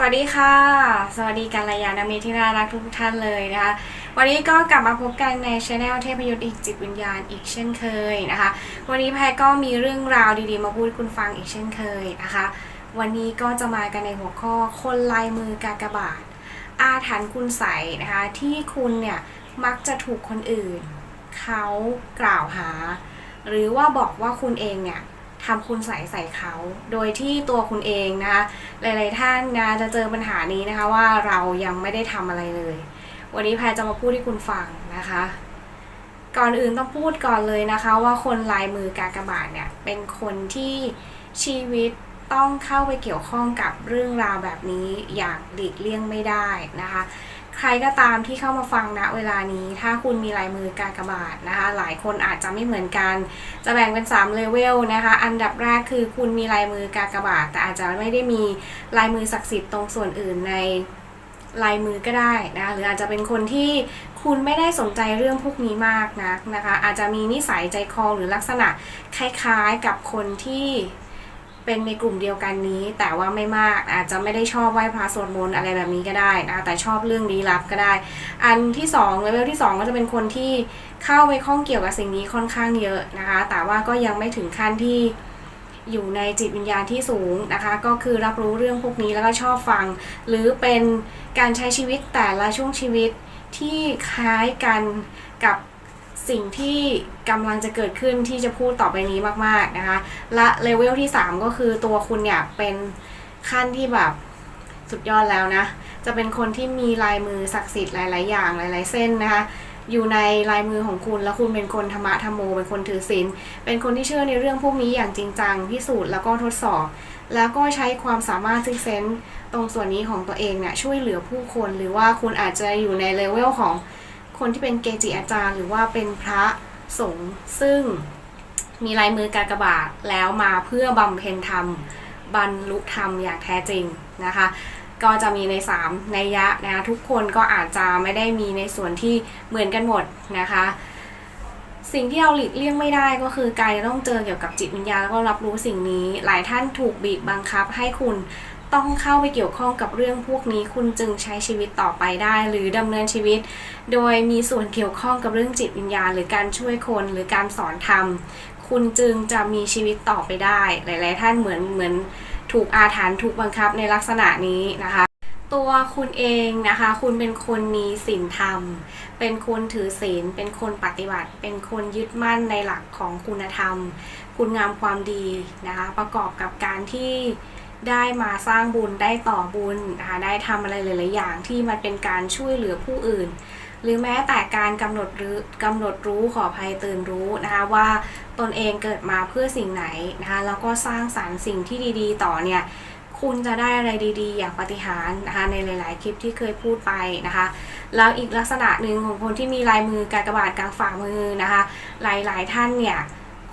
สวัสดีค่ะ สวัสดีกัลยาณมิตรที่น่ารักทุกท่านเลยนะคะ วันนี้ก็กลับมาพบกันในช anel เทพยุทธ์อีกจิตวิญญาณอีกเช่นเคยนะคะ วันนี้แพรก็มีเรื่องราวดีๆ มาพูดคุณฟังอีกเช่นเคยนะคะ วันนี้ก็จะมากันในหัวข้อคนลายมือกากบาท อาถรรพ์คุณใสนะคะ ที่คุณเนี่ยมักจะถูกคนอื่น เขากล่าวหา หรือว่าบอกว่าคุณเองเนี่ย ทำคุณใสยใส่เขา โดยที่ตัวคุณเองนะคะหลาย ๆ ท่านนะจะเจอปัญหานี้นะคะว่าเรายังไม่ได้ทำอะไรเลย วันนี้แพรจะมาพูดให้คุณฟังนะคะ ก่อนอื่นต้องพูดก่อนเลยนะคะว่าคนลายมือกากบาทเนี่ยเป็นคนที่ชีวิตต้องเข้าไปเกี่ยวข้องกับเรื่องราวแบบนี้อย่างหลีกเลี่ยงไม่ได้นะคะ ใครก็ตามที่เข้ามาฟังณเวลานี้ ถ้าคุณมีลายมือกากบาทนะคะ หลายคนอาจจะไม่เหมือนกัน จะแบ่งเป็น3เลเวลนะคะ อันดับแรกคือคุณมีลายมือกากบาท แต่อาจจะไม่ได้มีลายมือศักดิ์สิทธิ์ตรงส่วนอื่นในลายมือก็ได้นะคะหรืออาจจะเป็นคนที่คุณไม่ได้สนใจเรื่องพวกนี้มากนะนะคะ อาจจะมีนิสัยใจคอหรือลักษณะคล้ายๆกับคนที่ เป็นในกลุ่มเดียวกันนี้ แต่ว่าไม่มากอาจจะไม่ได้ชอบไหว้พระสวดมนต์อะไรแบบนี้ก็ได้นะแต่ชอบเรื่องลี้ลับก็ได้ อันที่2เลเวลที่ 2 ก็จะเป็นคนที่เข้าไปข้องเกี่ยวกับสิ่งนี้ค่อนข้างเยอะนะคะ แต่ว่าก็ยังไม่ถึงขั้นที่อยู่ในจิตวิญญาณที่สูงนะคะ ก็คือรับรู้เรื่องพวกนี้แล้วก็ชอบฟัง หรือเป็นการใช้ชีวิตแต่ละช่วงชีวิตที่คล้ายกันกับ สิ่งที่กำลังจะเกิดขึ้นที่จะพูดต่อไปนี้มากๆนะคะ และเลเวลที่ 3 ก็คือตัวคุณเนี่ยเป็นขั้นที่แบบสุดยอดแล้วนะ จะเป็นคนที่มีลายมือศักดิ์สิทธิ์หลาย ๆ อย่างหลาย ๆ เส้นนะคะอยู่ในลายมือของคุณแล้วคุณเป็นคนธรรมะธรรมโม เป็นคนถือศีลเป็นคนที่เชื่อในเรื่องพวกนี้อย่างจริงจังพิสูจน์แล้วก็ทดสอบ แล้วก็ใช้ความสามารถซิกเซนตรงส่วนนี้ของตัวเองเนี่ยช่วยเหลือผู้คนหรือว่าคุณอาจจะอยู่ในเลเวลของ คนที่เป็นเกจิอาจารย์ หรือว่าเป็นพระสงฆ์ซึ่งมีลายมือกากบาทแล้วมาเพื่อบำเพ็ญธรรม บรรลุธรรมอย่างแท้จริงนะคะ ก็จะมีใน 3 ในยยะนะคะทุกคนก็อาจจะไม่ได้มีในส่วนที่เหมือนกันหมดนะคะ สิ่งที่เราหลีกเลี่ยงไม่ได้ก็คือการจะต้องเจอเกี่ยวกับจิตวิญญาณแล้วก็รับรู้สิ่งนี้ หลายท่านถูกบีบบังคับให้คุณ ต้องเข้าไปเกี่ยวข้องกับเรื่องพวกนี้ คุณจึงใช้ชีวิตต่อไปได้ หรือดำเนินชีวิต โดยมีส่วนเกี่ยวข้องกับเรื่องจิตวิญญาณ หรือการช่วยคนหรือการสอนธรรมคุณจึงจะมีชีวิตต่อไปได้ หลาย ๆ ท่านเหมือนเหมือนถูกอาถรรพ์ถูกบังคับในลักษณะนี้นะคะตัวคุณเองนะคะ คุณเป็นคนมีศีลธรรม เป็นคนถือศีล เป็นคนปฏิบัติ เป็นคนยึดมั่นในหลักของคุณธรรม คุณงามความดีนะคะ ประกอบกับการที่ ได้มาสร้างบุญได้ต่อบุญนะคะได้ทำอะไรหลาย ๆ อย่างที่มันเป็นการช่วยเหลือผู้อื่น หรือแม้แต่การกำหนดรู้กำหนดรู้ขอภัยตื่นรู้นะคะว่าตนเองเกิดมาเพื่อสิ่งไหนนะคะแล้วก็สร้างสารรค์สิ่งที่ดี ๆ ต่อเนี่ยคุณจะได้อะไรดีๆ อย่างปฏิหารนะคะในหลาย ๆ คลิปที่เคยพูดไปนะคะแล้วอีกลักษณะหนึ่งของคนที่มีลายมือกากบาทกลางฝ่ามือนะคะ หลาย ๆ ท่านเนี่ย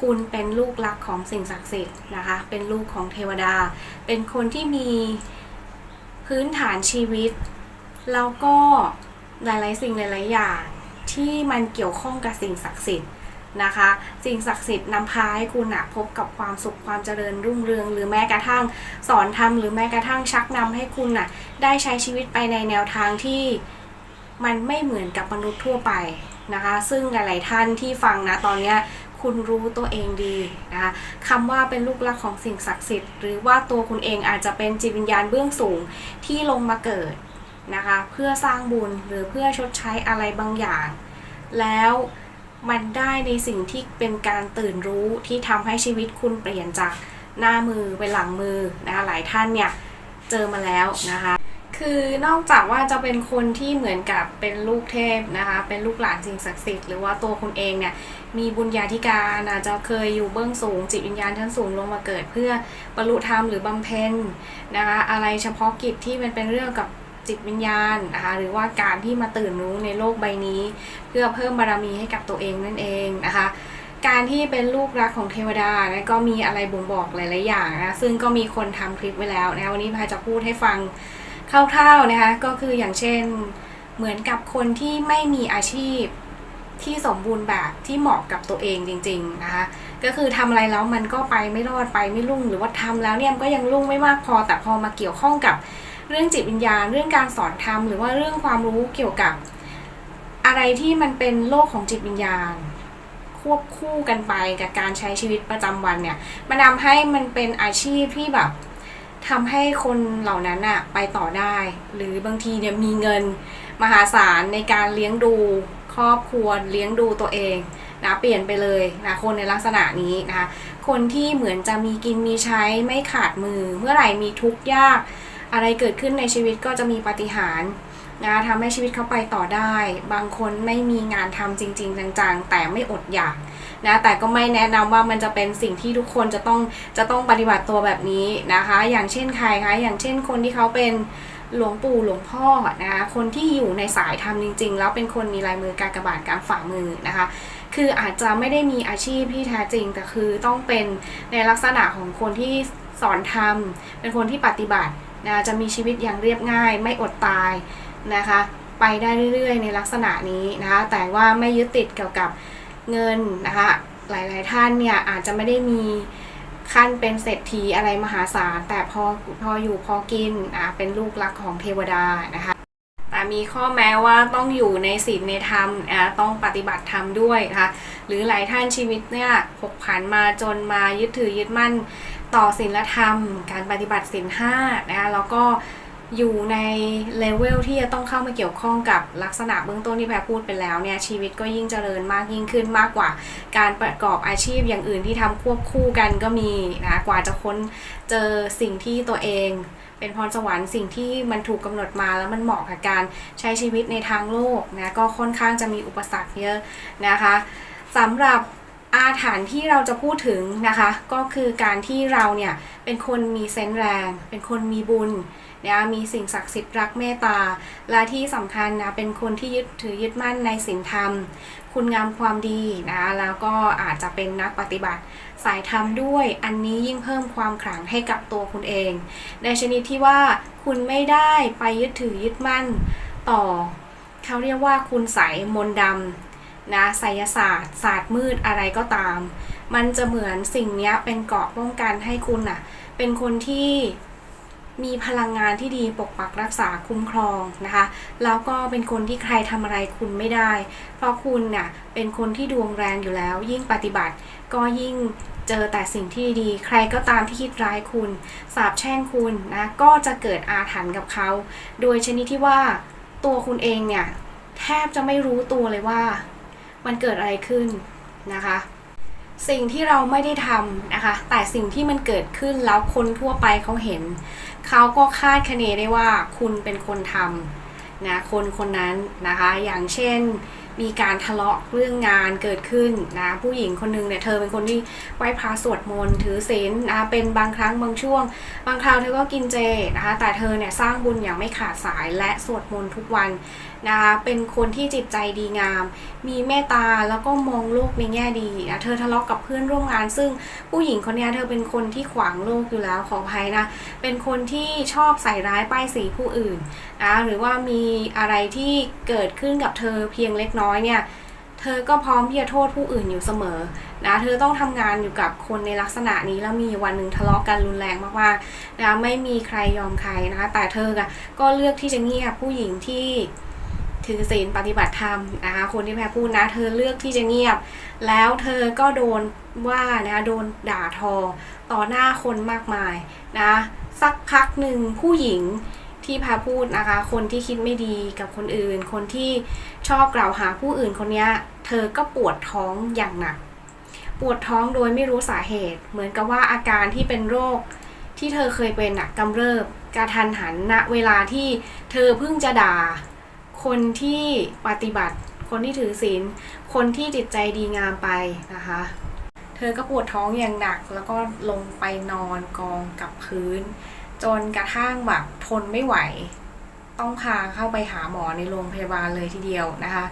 คุณเป็นลูกรักของสิ่งศักดิ์สิทธิ์นะคะ เป็นลูกของเทวดา เป็นคนที่มีพื้นฐานชีวิต แล้วก็หลายๆสิ่งหลายๆอย่างที่มันเกี่ยวข้องกับสิ่งศักดิ์สิทธิ์นะคะ สิ่งศักดิ์สิทธิ์นำพาให้คุณอะพบกับความสุขความเจริญรุ่งเรือง หรือแม้กระทั่งสอนทำหรือแม้กระทั่งชักนำให้คุณอะได้ใช้ชีวิตไปในแนวทางที่มันไม่เหมือนกับมนุษย์ทั่วไปนะคะ ซึ่งหลาย ๆ ท่านที่ฟังนะตอนเนี้ย คุณรู้ตัวเองดีนะคะคำว่าเป็นลูกรักของสิ่งศักดิ์สิทธิ์ หรือว่าตัวคุณเองอาจจะเป็นจิตวิญญาณเบื้องสูงที่ลงมาเกิดนะคะ เพื่อสร้างบุญหรือเพื่อชดใช้อะไรบางอย่าง แล้วมันได้ในสิ่งที่เป็นการตื่นรู้ที่ทำให้ชีวิตคุณเปลี่ยนจากหน้ามือเป็นหลังมือนะคะหลายท่านเนี่ยเจอมาแล้วนะคะ คือนอกจากว่าจะเป็นคนที่เหมือนกับเป็นลูกเทพนะคะ เป็นลูกหลานสิ่งศักดิ์สิทธิ์หรือว่าตัวคุณเองเนี่ยมีบุญญาธิการอาจจะเคยอยู่เบื้องสูง จิตวิญญาณชั้นสูงลงมาเกิดเพื่อบรรลุธรรมหรือบำเพ็ญนะคะอะไรเฉพาะกิจที่มันเป็นเรื่องกับจิตวิญญาณนะคะหรือว่าการที่มาตื่นรู้ในโลกใบนี้ เพื่อเพิ่มบารมีให้กับตัวเองนั่นเองนะคะการที่เป็นลูกรักของเทวดานะก็มีอะไรบ่งบอกหลาย ๆ อย่างนะซึ่งก็มีคนทำคลิปไว้แล้วนะวันนี้พายจะพูดให้ฟัง คร่าวๆนะคะก็คืออย่างเช่นเหมือนกับคนที่ไม่มีอาชีพที่สมบูรณ์แบบที่เหมาะกับตัวเองจริง ๆ นะคะก็คือทำอะไรแล้วมันก็ไปไม่รอดไปไม่รุ่ง หรือว่าทำแล้วเนี่ยมันก็ยังรุ่งไม่มากพอแต่พอมาเกี่ยวข้องกับเรื่องจิตวิญญาณ เรื่องการสอนธรรมหรือว่าเรื่องความรู้เกี่ยวกับ อะไรที่มันเป็นโลกของจิตวิญญาณ ควบคู่กันไปกับการใช้ชีวิตประจำวันเนี่ยมันทำให้มันเป็นอาชีพที่แบบ ทำให้คนเหล่านั้นอะไปต่อได้ หรือบางทีเนี่ยมีเงินมหาศาลในการเลี้ยงดูครอบครัวเลี้ยงดูตัวเองนะเปลี่ยนไปเลยนะคนในลักษณะนี้นะคะคนที่เหมือนจะมีกินมีใช้ไม่ขาดมือ เมื่อไหร่มีทุกข์ยาก อะไรเกิดขึ้นในชีวิตก็จะมีปาฏิหาร นะทำให้ชีวิตเขาไปต่อได้ บางคนไม่มีงานทำจริง ๆ จังๆ แต่ไม่อดอยากนะแต่ก็ไม่แนะนำว่ามันจะเป็นสิ่งที่ทุกคนจะต้องจะต้องปฏิบัติตัวแบบนี้นะคะ อย่างเช่นใครคะอย่างเช่นคนที่เขาเป็นหลวงปู่หลวงพ่อนะคะคนที่อยู่ในสายธรรมจริง ๆ แล้วเป็นคนมีลายมือการกระบาดการฝ่ามือนะคะ คืออาจจะไม่ได้มีอาชีพที่แท้จริง แต่คือต้องเป็นในลักษณะของคนที่สอนธรรมเป็นคนที่ปฏิบัตินะจะมีชีวิตอย่างเรียบง่าย ไม่อดตาย นะคะ ไปได้เรื่อยๆ ในลักษณะนี้นะคะ แต่ว่าไม่ยึดติดเกี่ยวกับเงินนะคะ หลายๆท่านเนี่ยอาจจะไม่ได้มีขั้นเป็นเศรษฐีอะไรมหาศาล แต่พอพออยู่พอกินอะเป็นลูกรักของเทวดานะคะแต่มีข้อแม้ว่าต้องอยู่ในศีลในธรรมอะต้องปฏิบัติธรรมด้วยนะคะหรือหลายท่านชีวิตเนี่ยผกผันมาจนมายึดถือยึดมั่นต่อศีลธรรม การปฏิบัติศีลห้านะคะแล้วก็ อยู่ในเลเวลที่จะต้องเข้ามาเกี่ยวข้องกับลักษณะเบื้องต้นที่แพรพูดไปแล้วเนี่ยชีวิตก็ยิ่งเจริญมากยิ่งขึ้นมากกว่า การประกอบอาชีพอย่างอื่นที่ทำควบคู่กันก็มีนะกว่าจะค้นเจอสิ่งที่ตัวเอง เป็นพรสวรรค์สิ่งที่มันถูกกำหนดมาแล้วมันเหมาะกับการใช้ชีวิตในทางโลกนะก็ค่อนข้างจะมีอุปสรรคเยอะนะคะสำหรับอาถรรพ์ที่เราจะพูดถึงนะคะ ก็คือการที่เราเนี่ยเป็นคนมีเซนส์แรง เป็นคนมีบุญ นะมีสิ่งศักดิ์สิทธิ์รักเมตตา และที่สำคัญนะเป็นคนที่ยึดถือยึดมั่นในศีลธรรม คุณงามความดีนะแล้วก็อาจจะเป็นนักปฏิบัติสายธรรมด้วย อันนี้ยิ่งเพิ่มความขลังให้กับตัวคุณเอง ในชนิดที่ว่าคุณไม่ได้ไปยึดถือยึดมั่นต่อ เขาเรียกว่าคุณใสยมนต์ดำนะไสยศาสตร์ ศาสตร์มืดอะไรก็ตาม มันจะเหมือนสิ่งนี้เป็นเกราะป้องกันให้คุณน่ะเป็นคนที่ มีพลังงานที่ดีปกปักรักษาคุ้มครองนะคะ แล้วก็เป็นคนที่ใครทำอะไรคุณไม่ได้ เพราะคุณน่ะเป็นคนที่ดวงแรงอยู่แล้ว ยิ่งปฏิบัติก็ยิ่งเจอแต่สิ่งที่ดี ใครก็ตามที่คิดร้ายคุณ สาบแช่งคุณนะก็จะเกิดอาถรรพ์กับเขา โดยชนิดที่ว่าตัวคุณเองเนี่ยแทบจะไม่รู้ตัวเลยว่า มันเกิดอะไรขึ้นนะคะ สิ่งที่เราไม่ได้ทำนะคะ แต่สิ่งที่มันเกิดขึ้นแล้วคนทั่วไปเขาเห็น เขาก็คาดคะเนได้ว่าคุณเป็นคนทำนะคนคนนั้นนะคะ อย่างเช่น มีการทะเลาะเรื่องงานเกิดขึ้นนะผู้หญิงคนหนึงเนี่ยเธอเป็นคนที่ไหว้พระสวดมนต์ถือศีลนะเป็นบางครั้งบางช่วง บางคราวเธอก็กินเจนะคะแต่เธอเนี่ยสร้างบุญอย่างไม่ขาดสายและสวดมนต์ทุกวันนะคะเป็นคนที่จิตใจดีงาม มีเมตตาแล้วก็มองโลกในแง่ดีนะเธอทะเลาะกับเพื่อนร่วมงาน ซึ่งผู้หญิงคนนี้เธอเป็นคนที่ขวางโลกอยู่แล้วขออภัยนะเป็นคนที่ชอบใส่ร้ายป้ายสีผู้อื่นนะหรือว่ามีอะไรที่เกิดขึ้นกับเธอเพียงเล็กน้อยเนี่ยเธอก็พร้อมที่จะโทษผู้อื่นอยู่เสมอนะเธอต้องทำงานอยู่กับคนในลักษณะนี้แล้วมีวันหนึ่งทะเลาะกันรุนแรงมากๆนะไม่มีใครยอมใครนะคะแต่เธอก็เลือกที่จะเงียบผู้หญิงที่ถือศีลปฏิบัติธรรมนะคะคนที่แพ้พูดนะ เธอเลือกที่จะเงียบ แล้วเธอก็โดนว่านะโดนด่าทอต่อหน้าคนมากมายนะสักพักหนึ่งผู้หญิง ที่พาพูดนะคะ คนที่คิดไม่ดีกับคนอื่น คนที่ชอบกล่าวหาผู้อื่นคนนี้เธอก็ปวดท้องอย่างหนัก ปวดท้องโดยไม่รู้สาเหตุ เหมือนกับว่าอาการที่เป็นโรคที่เธอเคยเป็นหนักกำเริบกระทันหันณเวลาที่เธอเพิ่งจะด่า คนที่ปฏิบัติ คนที่ถือศีลคนที่จิตใจดีงามไปนะคะ เธอก็ปวดท้องอย่างหนัก แล้วก็ลงไปนอนกองกับพื้น จนกระทั่งแบบทนไม่ไหว ต้องพาเข้าไปหาหมอในโรงพยาบาลเลยทีเดียวนะคะ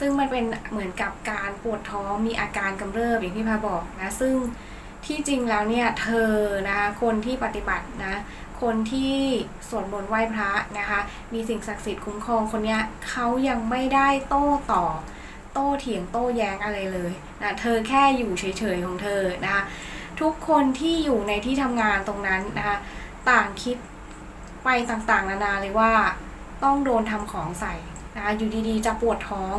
ซึ่งมันเป็นเหมือนกับการปวดท้องมีอาการกำเริบอย่างที่พาบอกนะ ซึ่งที่จริงแล้วเนี่ยเธอนะคะคนที่ปฏิบัตินะ คนที่สวดมนต์ไหว้พระนะคะ มีสิ่งศักดิ์สิทธิ์คุ้มครองคนเนี้ยเขายังไม่ได้โต้ต่อ โต้เถียงโต้แย้งอะไรเลยนะเธอแค่อยู่เฉยๆของเธอนะคะทุกคนที่อยู่ในที่ทำงานตรงนั้นนะคะ ต่างคิดไปต่างๆ นานาเลยว่าต้องโดนทำของใส่นะคะอยู่ดีๆ จะปวดท้อง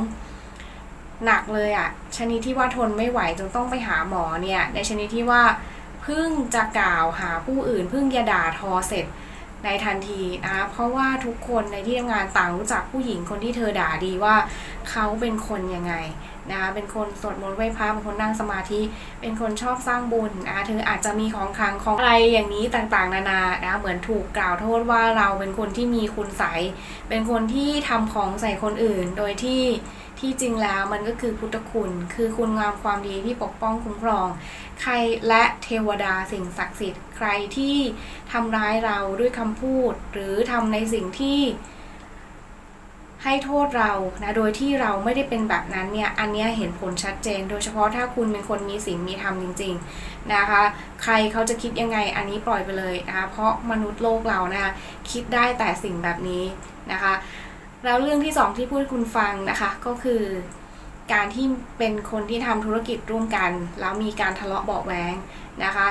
หนักเลยอะ่ะ ชนิดที่ว่าทนไม่ไหวจนต้องไปหาหมอเนี่ย ในชนิดที่ว่าเพิ่งจะกล่าวหาผู้อื่นเพิ่งจะด่าทอเสร็จ ในทันทีนะคะเพราะว่าทุกคนในที่ทำงานต่างรู้จักผู้หญิงคนที่เธอด่าดีว่าเขาเป็นคนยังไงนะคะเป็นคนสวดมนต์ไหว้พระเป็นคนนั่งสมาธิ เป็นคนชอบสร้างบุญนะเธออาจจะมีของคลังของอะไรอย่างนี้ต่างๆ นานานะเหมือนถูกกล่าวโทษว่าเราเป็นคนที่มีคุณใสเป็นคนที่ทำของใส่คนอื่น โดยที่ ที่จริงแล้วมันก็คือพุทธคุณ คือคุณงามความดีที่ปกป้องคุ้มครอง ใครและเทวดาสิ่งศักดิ์สิทธิ์ ใครที่ทำร้ายเราด้วยคำพูด หรือทำในสิ่งที่ให้โทษเรานะ โดยที่เราไม่ได้เป็นแบบนั้นเนี่ย อันนี้เห็นผลชัดเจน โดยเฉพาะถ้าคุณเป็นคนมีศีลมีธรรมจริง ๆนะคะ ใครเขาจะคิดยังไง อันนี้ปล่อยไปเลยนะคะ เพราะมนุษย์โลกเรานะคะคิดได้แต่สิ่งแบบนี้นะคะ แล้วเรื่องที่สองที่พูดคุณฟังนะคะก็คือการที่เป็นคนที่ทำธุรกิจร่วมกัน แล้วมีการทะเลาะเบาะแว้งนะคะ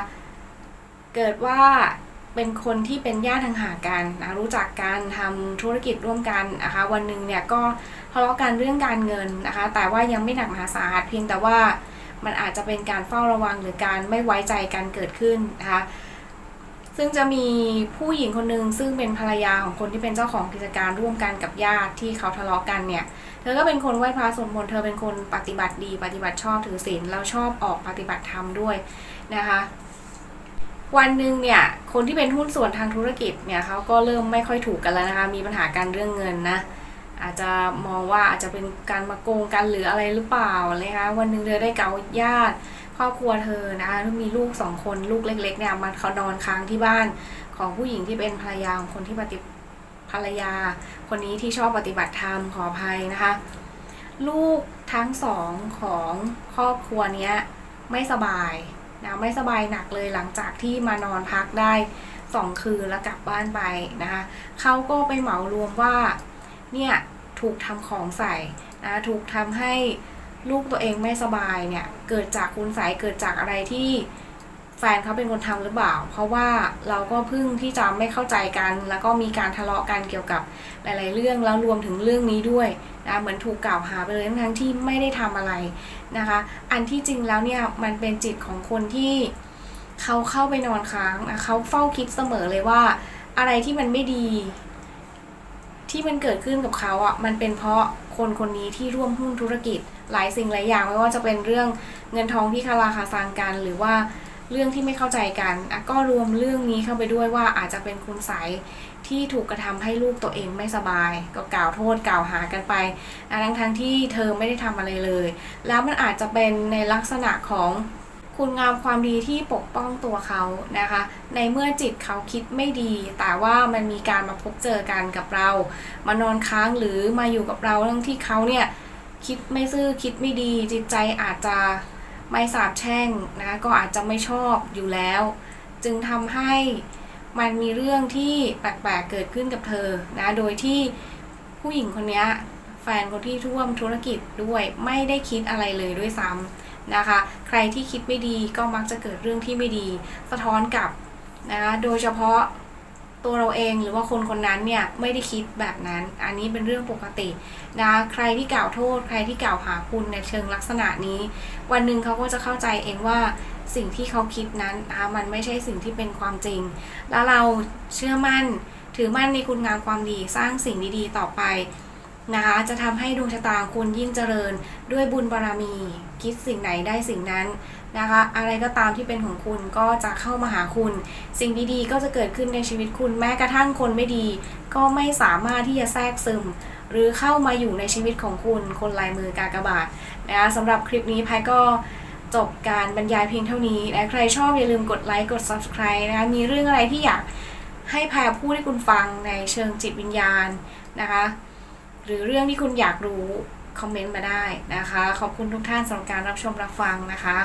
เกิดว่าเป็นคนที่เป็นญาติทางหากันนะรู้จักกันทำธุรกิจร่วมกันนะคะ วันหนึ่งเนี่ยก็ทะเลาะกันเรื่องการเงินนะคะ แต่ว่ายังไม่หนักมหาสาหัสเพียงแต่ว่ามันอาจจะเป็นการเฝ้าระวังหรือการไม่ไว้ใจกันเกิดขึ้นนะคะ ซึ่งจะมีผู้หญิงคนหนึ่งซึ่งเป็นภรรยาของคนที่เป็นเจ้าของกิจการร่วมกันกับญาติที่เขาทะเลาะกันเนี่ย เธอก็เป็นคนไหว้พระสวดมนต์เธอเป็นคนปฏิบัติดี ปฏิบัติชอบถือศีลแล้วชอบออกปฏิบัติธรรมด้วยนะคะ วันหนึ่งเนี่ยคนที่เป็นหุ้นส่วนทางธุรกิจเนี่ยเขาก็เริ่มไม่ค่อยถูกกันแล้วนะคะ มีปัญหาการเรื่องเงินนะอาจจะมองว่าอาจจะเป็นการมาโกงกันหรืออะไรหรือเปล่าเลยคะวันหนึ่งเธอได้เกาญาติ ครอบครัวเธอนะคะมีลูกสองคนลูกเล็ก ๆ เนี่ยมันเขานอนค้างที่บ้านของผู้หญิงที่เป็นภรรยาของคนที่ปฏิภรรยา คนนี้ที่ชอบปฏิบัติธรรมขออภัยนะคะ ลูกทั้งสองของครอบครัวเนี้ยไม่สบายนะไม่สบายหนักเลยหลังจากที่มานอนพักได้สองคืนแล้วกลับบ้านไปนะคะเขาก็ไปเหมารวมว่าเนี่ยถูกทำของใส่นะถูกทำให้ ลูกตัวเองไม่สบายเนี่ย เกิดจากคุณใสยเกิดจากอะไรที่แฟนเขาเป็นคนทำหรือเปล่า เพราะว่าเราก็เพิ่งที่จะไม่เข้าใจกัน แล้วก็มีการทะเลาะกันเกี่ยวกับหลาย ๆ เรื่องแล้วรวมถึงเรื่องนี้ด้วยนะเหมือนถูกกล่าวหาไปเลยทั้งที่ไม่ได้ทำอะไรนะคะ อันที่จริงแล้วเนี่ยมันเป็นจิตของคนที่เขาเข้าไปนอนค้างนะเขาเฝ้าคิดเสมอเลยว่า อะไรที่มันไม่ดี ที่มันเกิดขึ้นกับเขาอะมันเป็นเพราะ คนคนนี้ที่ร่วมหุ้นธุรกิจ หลายสิ่งหลายอย่างไม่ว่าจะเป็นเรื่องเงินทองที่คาราคาซังกัน หรือว่าเรื่องที่ไม่เข้าใจกันก็รวมเรื่องนี้เข้าไปด้วยว่าอาจจะเป็นคุณสายที่ถูกกระทำให้ลูกตัวเองไม่สบาย ก็กล่าวโทษกล่าวหากันไปทั้งทั้งๆที่เธอไม่ได้ทำอะไรเลย แล้วมันอาจจะเป็นในลักษณะของ คุณงามความดีที่ปกป้องตัวเขานะคะ ในเมื่อจิตเขาคิดไม่ดี แต่ว่ามันมีการมาพบเจอกันกับเรา มานอนค้างหรือมาอยู่กับเราทั้งที่เขาเนี่ยคิดไม่ซื่อคิดไม่ดี จิตใจอาจจะไม่สาบแช่งนะก็อาจจะไม่ชอบอยู่แล้ว จึงทำให้มันมีเรื่องที่แปลกๆเกิดขึ้นกับเธอนะโดยที่ผู้หญิงคนนี้แฟนคนที่ร่วมธุรกิจด้วยไม่ได้คิดอะไรเลยด้วยซ้ำ นะคะ ใครที่คิดไม่ดีก็มักจะเกิดเรื่องที่ไม่ดี สะท้อนกลับนะคะโดยเฉพาะตัวเราเองหรือว่าคนคนนั้นเนี่ยไม่ได้คิดแบบนั้น อันนี้เป็นเรื่องปกตินะใครที่กล่าวโทษ ใครที่กล่าวหาคุณในเชิงลักษณะนี้ วันหนึ่งเขาก็จะเข้าใจเองว่าสิ่งที่เขาคิดนั้นนะคะมันไม่ใช่สิ่งที่เป็นความจริง แล้วเราเชื่อมั่นถือมั่นในคุณงามความดีสร้างสิ่งดีๆต่อไป นะคะจะทำให้ดวงชะตาคุณยิ่งเจริญด้วยบุญบารมี คิดสิ่งไหนได้สิ่งนั้นนะคะ อะไรก็ตามที่เป็นของคุณก็จะเข้ามาหาคุณ สิ่งดีๆ ก็จะเกิดขึ้นในชีวิตคุณแม้กระทั่งคนไม่ดี ก็ไม่สามารถที่จะแทรกซึม หรือเข้ามาอยู่ในชีวิตของคุณคนลายมือกากบาทนะคะสำหรับคลิปนี้แพยก็จบการบรรยายเพียงเท่านี้และใครชอบอย่าลืมกดไลค์กด subscribe นะคะมีเรื่องอะไรที่อยากให้แพรพูดให้คุณฟังในเชิงจิตวิญญาณนะคะ หรือเรื่องที่คุณอยากรู้ คอมเมนต์มาได้นะคะ ขอบคุณทุกท่านสำหรับการรับชมรับฟังนะคะ